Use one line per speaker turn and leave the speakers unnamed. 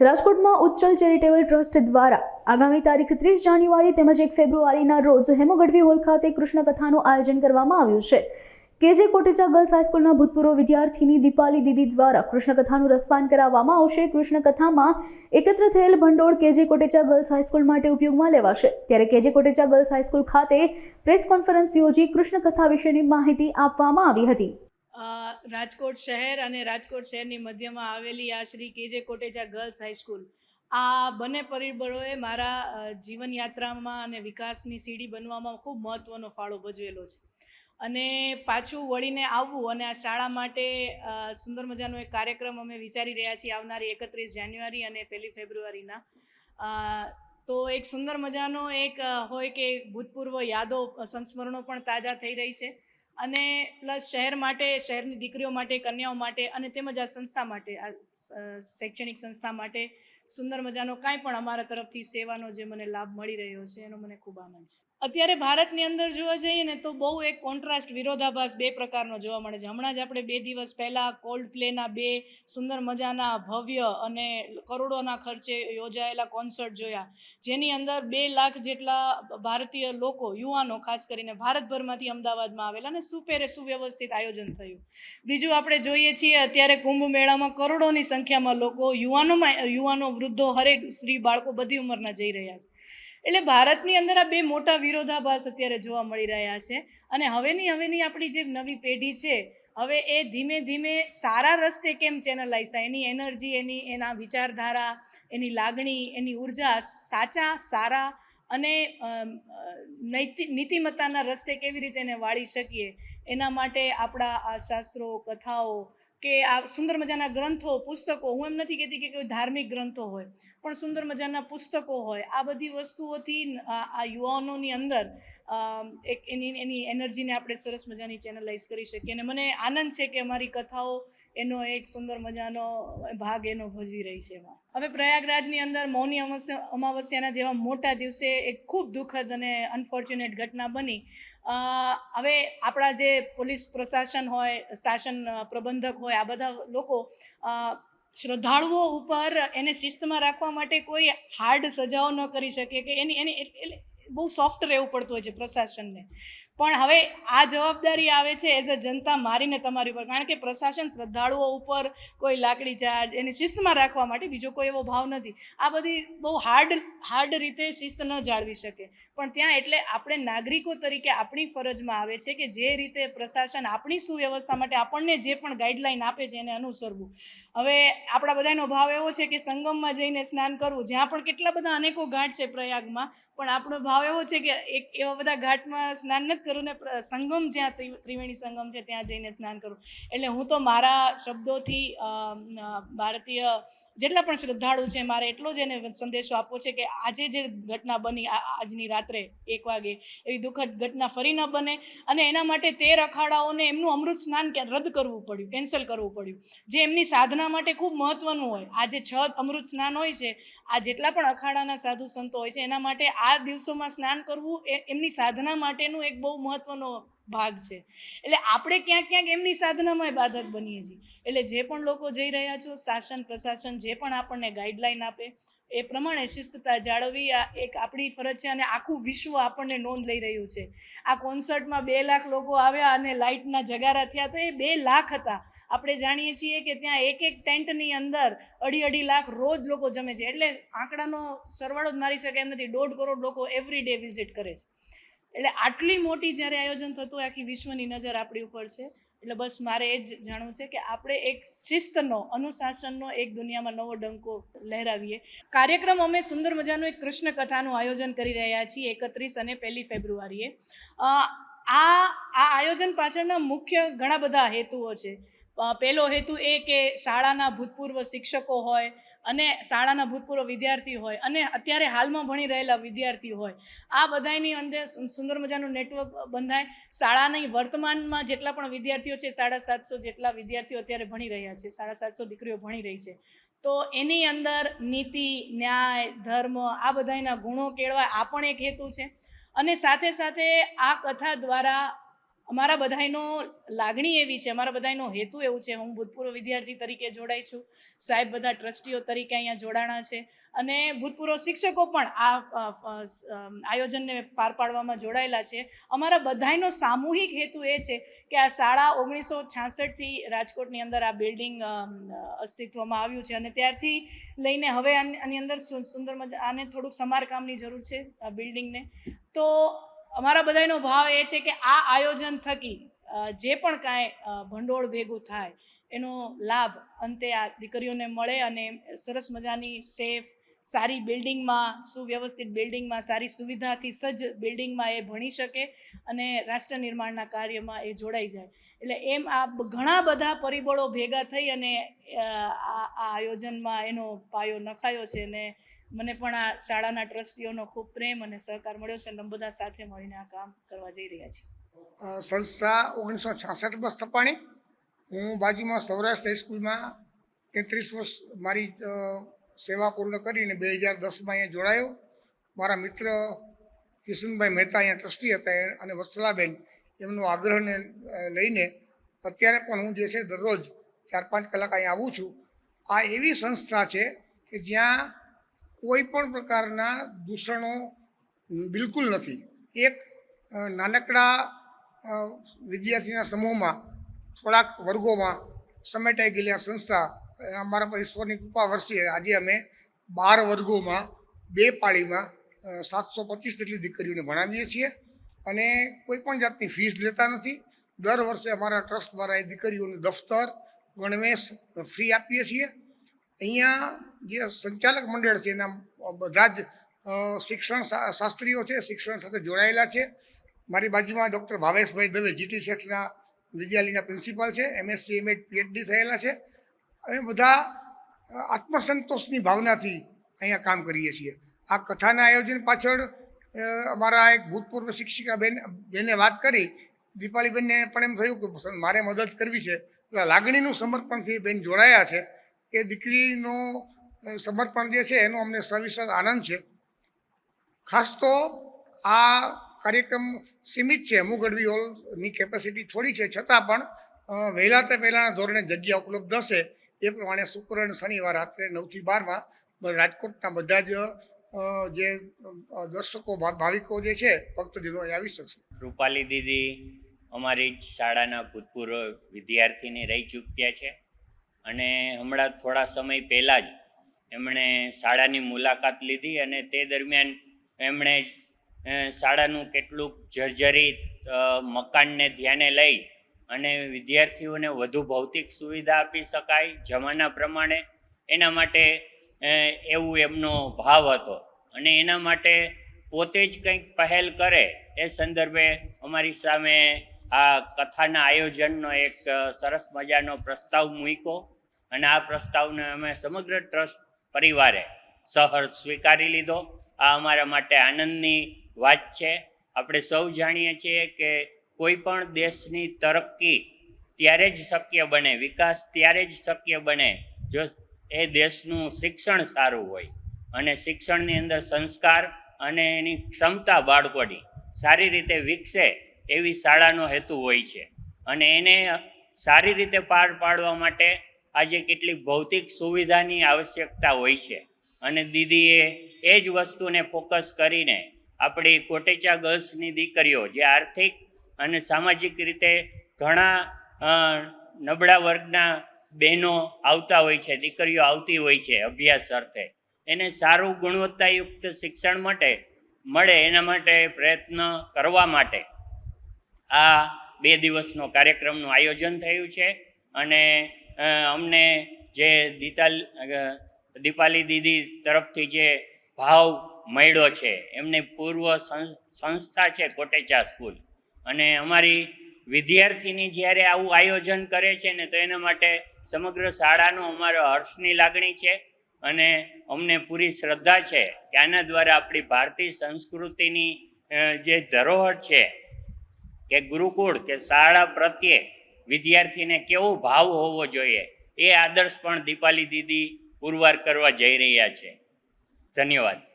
રાજકોટમાં ઉચ્ચલ charitable trust દ્વારા આગામી તારીખ ત્રીસ જાન્યુઆરી તેમજ એક ફેબ્રુઆરીના રોજ હેમોગઢવી હોલ ખાતે કૃષ્ણ કથાનું આયોજન કરવામાં આવ્યું છે. કેજે કોટેચા ગર્લ્સ હાઈસ્કૂલના ભૂતપૂર્વ વિદ્યાર્થીની દીપાલી દીદી દ્વારા કૃષ્ણ કથાનું રસપાન કરાવવામાં આવશે. કૃષ્ણ કથામાં એકત્ર થયેલ ભંડોળ કેજે કોટેચા ગર્લ્સ હાઈસ્કૂલ માટે ઉપયોગમાં લેવાશે. ત્યારે K J Kotecha girls high school ખાતે પ્રેસ કોન્ફરન્સ યોજી કૃષ્ણ કથા વિશેની માહિતી આપવામાં આવી હતી.
રાજકોટ શહેર અને રાજકોટ શહેરની મધ્યમાં આવેલી આ શ્રી કેજે કોટેજા ગર્લ્સ હાઈસ્કૂલ આ બંને પરિબળોએ મારા જીવનયાત્રામાં અને વિકાસની સીડી બનવામાં ખૂબ મહત્ત્વનો ફાળો ભજવેલો છે. અને પાછું વળીને આવવું અને આ શાળા માટે સુંદર મજાનો એક કાર્યક્રમ અમે વિચારી રહ્યા છીએ આવનારી એકત્રીસ જાન્યુઆરી અને પહેલી ફેબ્રુઆરીના. તો એક સુંદર મજાનો એક હોય કે ભૂતપૂર્વ યાદો સંસ્મરણો પણ તાજા થઈ રહી છે. અને પ્લસ શહેર માટે, શહેરની દીકરીઓ માટે, કન્યાઓ માટે અને તેમજ આ સંસ્થા માટે, આ શૈક્ષણિક સંસ્થા માટે સુંદર મજાનો કાંઈ પણ અમારા તરફથી સેવાનો જે મને લાભ મળી રહ્યો છે, એનો મને ખૂબ આનંદ છે. અત્યારે ભારતની અંદર જોવા જઈએ ને તો બહુ એક કોન્ટ્રાસ્ટ વિરોધાભાસ બે પ્રકારનો જોવા મળે છે. હમણાં જ આપણે બે દિવસ પહેલાં કોલ્ડ પ્લેના બે સુંદર મજાના ભવ્ય અને કરોડોના ખર્ચે યોજાયેલા કોન્સર્ટ જોયા. જેની અંદર બે લાખ જેટલા ભારતીય લોકો, યુવાનો ખાસ કરીને ભારતભરમાંથી અમદાવાદમાં આવેલા અને સુપેરે સુવ્યવસ્થિત આયોજન થયું. બીજું આપણે જોઈએ છીએ અત્યારે કુંભ મેળામાં કરોડોની સંખ્યામાં લોકો, યુવાનોમાં, યુવાનો, વૃદ્ધો હરેક સ્ત્રી બાળકો બધી ઉંમરના જઈ રહ્યા છે. એટલે ભારતની અંદર આ બે મોટા વિરોધાભાસ અત્યારે જોવા મળી રહ્યા છે. અને હવેની હવેની આપણી જે નવી પેઢી છે, હવે એ ધીમે ધીમે સારા રસ્તે કેમ ચેનલાઈઝ થાય? એની એનર્જી એની, એના વિચારધારા, એની લાગણી, એની ઊર્જા સાચા, સારા અને નીતિમત્તાના રસ્તે કેવી રીતે એને વાળી શકીએ? એના માટે આપણા આ શાસ્ત્રો, કથાઓ કે આ સુંદર મજાના ગ્રંથો, પુસ્તકો, હું એમ નથી કહેતી કે કોઈ ધાર્મિક ગ્રંથો હોય, પણ સુંદર મજાના પુસ્તકો હોય, આ બધી વસ્તુઓથી આ યુવાનોની અંદર એક એની એની એનર્જીને આપણે સરસ મજાની ચેનલાઇઝ કરી શકીએ અને મને આનંદ છે કે અમારી કથાઓ એનો એક સુંદર મજાનો ભાગ એનો ભજવી રહી છે એમાં. હવે પ્રયાગરાજની અંદર મૌની અમાવસ્યાના જેવા મોટા દિવસે એક ખૂબ દુઃખદ અને અનફોર્ચ્યુનેટ ઘટના બની. હવે આપણા જે પોલીસ પ્રશાસન હોય, શાસન પ્રબંધક હોય, આ બધા લોકો શ્રદ્ધાળુઓ ઉપર એને શિસ્તમાં રાખવા માટે કોઈ હાર્ડ સજાઓ ન કરી શકે કે એની એની એટલે- બહુ સોફ્ટ રહેવું પડતું હોય છે પ્રશાસનને. પણ હવે આ જવાબદારી આવે છે એઝ અ જનતા મારીને તમારી ઉપર. કારણ કે પ્રશાસન શ્રદ્ધાળુઓ ઉપર કોઈ લાકડી ચાર્જ, એને શિસ્તમાં રાખવા માટે બીજો કોઈ એવો ભાવ નથી. આ બધી બહુ હાર્ડ હાર્ડ રીતે શિસ્ત ન જાળવી શકે. પણ ત્યાં એટલે આપણે નાગરિકો તરીકે આપણી ફરજમાં આવે છે કે જે રીતે પ્રશાસન આપણી સુવ્યવસ્થા માટે આપણને જે પણ ગાઈડલાઈન આપે છે એને અનુસરવું. હવે આપણા બધાનો ભાવ એવો છે કે સંગમમાં જઈને સ્નાન કરવું, જ્યાં પણ કેટલા બધા અનેકો ઘાટ છે પ્રયાગમાં, પણ આપણો ભાવ એવો છે કે એક એવા બધા ઘાટમાં સ્નાન નથી કરવું ને સંગમ જ્યાં ત્રિવેણી સંગમ છે, ત્યાં જઈને સ્નાન કરવું એટલે હું તો મારા શબ્દોથી ભારતીય જેટલા પણ શ્રદ્ધાળુ છે, મારે એટલો જ એને સંદેશો આપવો છે કે આજે જે ઘટના બની આજની રાત્રે એક વાગે, એવી દુઃખદ ઘટના ફરી ન બને. અને એના માટે તેર અખાડાઓને એમનું અમૃત સ્નાન રદ કરવું પડ્યું, કેન્સલ કરવું પડ્યું. જે એમની સાધના માટે ખૂબ મહત્ત્વનું હોય. આ જે છ અમૃત સ્નાન હોય છે, આ જેટલા પણ અખાડાના સાધુ સંતો હોય છે, એના માટે આ દિવસોમાં સ્નાન કરવું એ, એમની સાધના માટેનું એક બહુ મહત્ત્વનો ભાગ છે. એટલે આપણે ક્યાંક ક્યાંક એમની સાધનામાં બાધક બનીએ છીએ. એટલે જે પણ લોકો જઈ રહ્યા છો, શાસન, પ્રશાસન, જે પણ આપણને ગાઈડલાઈન આપે, એ પ્રમાણે શિસ્તતા જાળવવી આ એક આપણી ફરજ છે અને આખું વિશ્વ આપણને નોંધ લઈ રહ્યું છે. આ કોન્સર્ટમાં બે લાખ લોકો આવ્યા અને લાઇટના જગારા થયા, તો એ બે લાખ હતા. આપણે જાણીએ છીએ કે ત્યાં એક એક ટેન્ટની અંદર અઢી અઢી લાખ રોજ લોકો જમે છે. એટલે આંકડાનો સરવાળો જ મારી શકે એમ નથી. દોઢ કરોડ લોકો એવરી ડે વિઝિટ કરે છે. એટલે આટલી મોટી જ્યારે આયોજન થતું આખી વિશ્વની નજર આપણી ઉપર છે. એટલે બસ મારે એ જ જાણવું છે કે આપણે એક શિસ્તનો, અનુશાસનનો એક દુનિયામાં નવો ડંકો લહેરાવીએ. કાર્યક્રમ અમે સુંદર મજાનું એક કૃષ્ણ કથાનું આયોજન કરી રહ્યા છીએ એકત્રીસ અને પહેલી ફેબ્રુઆરીએ. આ આ આયોજન પાછળના મુખ્ય ઘણા બધા હેતુઓ છે. પહેલો હેતુ એ કે શાળાના ભૂતપૂર્વ શિક્ષકો હોય અને શાળાના ભૂતપૂર્વ વિદ્યાર્થી હોય અને અત્યારે હાલમાં ભણી રહેલા વિદ્યાર્થી હોય. આ બધાની અંદર સુંદર મજાનું નેટવર્ક બંધાય. શાળાની વર્તમાનમાં જેટલા પણ વિદ્યાર્થીઓ છે, સાડા સાતસો જેટલા વિદ્યાર્થીઓ અત્યારે ભણી રહ્યા છે, સાડા સાતસો દીકરીઓ ભણી રહી છે. તો એની અંદર નીતિ, ન્યાય, ધર્મ આ બધાના ગુણો કેળવાય આ પણ એક હેતુ છે. અને સાથે સાથે આ કથા દ્વારા
અમારા બધાયનો લાગણી એવી છે, અમારા બધાનો હેતુ એવું છે, હું ભૂતપૂર્વ વિદ્યાર્થી તરીકે જોડાઈ છું, સાહેબ બધા ટ્રસ્ટીઓ તરીકે અહીંયા જોડાણા છે અને ભૂતપૂર્વ શિક્ષકો પણ આ આયોજનને પાર પાડવામાં જોડાયેલા છે. અમારા બધાનો સામૂહિક હેતુ એ છે કે આ શાળા ઓગણીસો છાસઠથી રાજકોટની અંદર આ બિલ્ડિંગ અસ્તિત્વમાં આવ્યું છે અને ત્યારથી લઈને હવે આની અંદર સુંદર મજા, આને થોડુંક સમારકામની જરૂર છે આ બિલ્ડિંગને તો અમારા બધાનો ભાવ એ છે કે આ આયોજન થકી જે પણ કાંઈ ભંડોળ ભેગું થાય, એનો લાભ અંતે આ દીકરીઓને મળે અને સરસ મજાની સેફ, સારી બિલ્ડિંગમાં, સુવ્યવસ્થિત બિલ્ડિંગમાં, સારી સુવિધાથી સજ્જ બિલ્ડિંગમાં એ ભણી શકે અને રાષ્ટ્ર નિર્માણના કાર્યમાં એ જોડાઈ જાય. એટલે એમ આ ઘણા બધા પરિબળો ભેગા થઈ અને આ આયોજનમાં એનો પાયો નખાયો છે અને મને પણ આ શાળાના ટ્રસ્ટીઓનો ખૂબ પ્રેમ અને સહકાર મળ્યો છે અને સાથે મળીને આ કામ કરવા જઈ રહ્યા
છે સંસ્થા ઓગણીસો છાસઠમાં સ્થપાણી હું બાજુમાં સૌરાષ્ટ્ર હાઈસ્કૂલમાં તેત્રીસ વર્ષ મારી સેવા પૂર્ણ કરીને બે હજાર દસમાં અહીંયા જોડાયો. મારા મિત્ર કિશનભાઈ મહેતા અહીંયા ટ્રસ્ટી હતા અને વત્સલાબેન એમનો આગ્રહને લઈને અત્યારે પણ હું જે છે દરરોજ ચાર પાંચ કલાક અહીંયા આવું છું. આ એવી સંસ્થા છે કે જ્યાં કોઈ પણ પ્રકારના દૂષણો બિલકુલ નથી. એક નાનકડા વિદ્યાર્થીના સમૂહમાં થોડાક વર્ગોમાં સમેટાઈ ગયેલી સંસ્થા અમારા પર ઈશ્વરની કૃપા વર્ષીએ આજે અમે બાર વર્ગોમાં બે પાળીમાં સાતસો પચીસ જેટલી દીકરીઓને ભણાવીએ છીએ અને કોઈ પણ જાતની ફીસ લેતા નથી. દર વર્ષે અમારા ટ્રસ્ટ દ્વારા એ દીકરીઓને દફતર, ગણવેશ ફ્રી આપીએ છીએ. અહીંયા જે સંચાલક મંડળ છે, એના બધા જ શિક્ષણ શાસ્ત્રીઓ છે, શિક્ષણ સાથે જોડાયેલા છે. મારી બાજુમાં ડૉક્ટર ભાવેશભાઈ દવે, જીટી સેક્સના વિદ્યાલયના પ્રિન્સિપાલ છે, એમએસસી એમએડ પીએચડી થયેલા છે. અમે બધા આત્મસંતોષની ભાવનાથી અહીંયા કામ કરીએ છીએ. આ કથાના આયોજન પાછળ અમારા એક ભૂતપૂર્વ શિક્ષિકા બેન, બેને વાત કરી. દીપાલીબેનને પણ એમ થયું કે, મારે મદદ કરવી છે. એટલે લાગણીનું સમર્પણથી બેન જોડાયા છે. એ દીકરીનો સમર્પણ જે છે, એનો અમને સવિશેષ આનંદ છે. ખાસ તો આ કાર્યક્રમ સીમિત છે અમુગઢવી હોલની કેપેસિટી થોડી છે. છતાં પણ વહેલા તે પહેલાંના ધોરણે જગ્યા ઉપલબ્ધ હશે. એ પ્રમાણે શુક્ર અને શનિવાર રાત્રે નવથી બારમાં રાજકોટના બધા જ જે દર્શકો ભાવિકો જે છે, ભક્તજનો એ આવી શકશે.
રૂપાલી દીદી અમારી શાળાના ભૂતપૂર્વ વિદ્યાર્થીની રહી ચૂક્યા છે. અને હમણાં થોડા સમય પહેલાં જ એમણે શાળાની મુલાકાત લીધી અને તે દરમિયાન એમણે શાળાનું કેટલુંક જર્જરિત મકાનને ધ્યાને લઈ અને વિદ્યાર્થીઓને વધુ ભૌતિક સુવિધા આપી શકાય જમાના પ્રમાણે. એના માટે એવું એમનો ભાવ હતો. અને એના માટે પોતે જ કંઈક પહેલ કરે એ સંદર્ભે અમારી સામે આ કથાના આયોજનનો એક સરસ મજાનો પ્રસ્તાવ મૂક્યો. અને આ પ્રસ્તાવને અમે સમગ્ર ટ્રસ્ટ પરિવારે સહર્ષ સ્વીકારી લીધો. આ અમારા માટે આનંદની વાત છે. આપણે સૌ જાણીએ છીએ કે કોઈ પણ દેશની તરક્કી ત્યારે જ શક્ય બને, વિકાસ ત્યારે જ શક્ય બને જો એ દેશનું શિક્ષણ સારું હોય અને શિક્ષણની અંદર સંસ્કાર અને એની ક્ષમતા બાળકોની સારી રીતે વિકસે એવી શાળાનો હેતુ હોય છે. અને એને સારી રીતે પાર પાડવા માટે આજે કેટલીક ભૌતિક સુવિધાની આવશ્યકતા હોય છે. અને દીદીએ એ જ વસ્તુને ફોકસ કરીને આપણી કોટેચા ગર્લ્સની દીકરીઓ જે આર્થિક અને સામાજિક રીતે ઘણા નબળા વર્ગના બહેનો આવતા હોય છે, દીકરીઓ આવતી હોય છે અભ્યાસ અર્થે. એને સારું ગુણવત્તાયુક્ત શિક્ષણ માટે, મળે એના માટે પ્રયત્ન કરવા માટે આ બે દિવસનો કાર્યક્રમનું આયોજન થયું છે. અને અમને જે દીતાલ દીપાલી દીદી તરફથી જે ભાવ મળ્યો છે, એમની પૂર્વ સંસ્થા છે કોટેચા સ્કૂલ. અને અમારી વિદ્યાર્થીની જ્યારે આવું આયોજન કરે છે ને, તો એના માટે સમગ્ર શાળાનો અમારો હર્ષની લાગણી છે અને અમને પૂરી શ્રદ્ધા છે કે આના દ્વારા આપણી ભારતીય સંસ્કૃતિની જે ધરોહર છે, કે ગુરુકુળ, કે શાળા પ્રત્યે વિદ્યાર્થીને કેવો ભાવ હોવો જોઈએ એ આદર્શ પણ દીપાલી દીદી પુરવાર કરવા જઈ રહ્યા છે. ધન્યવાદ.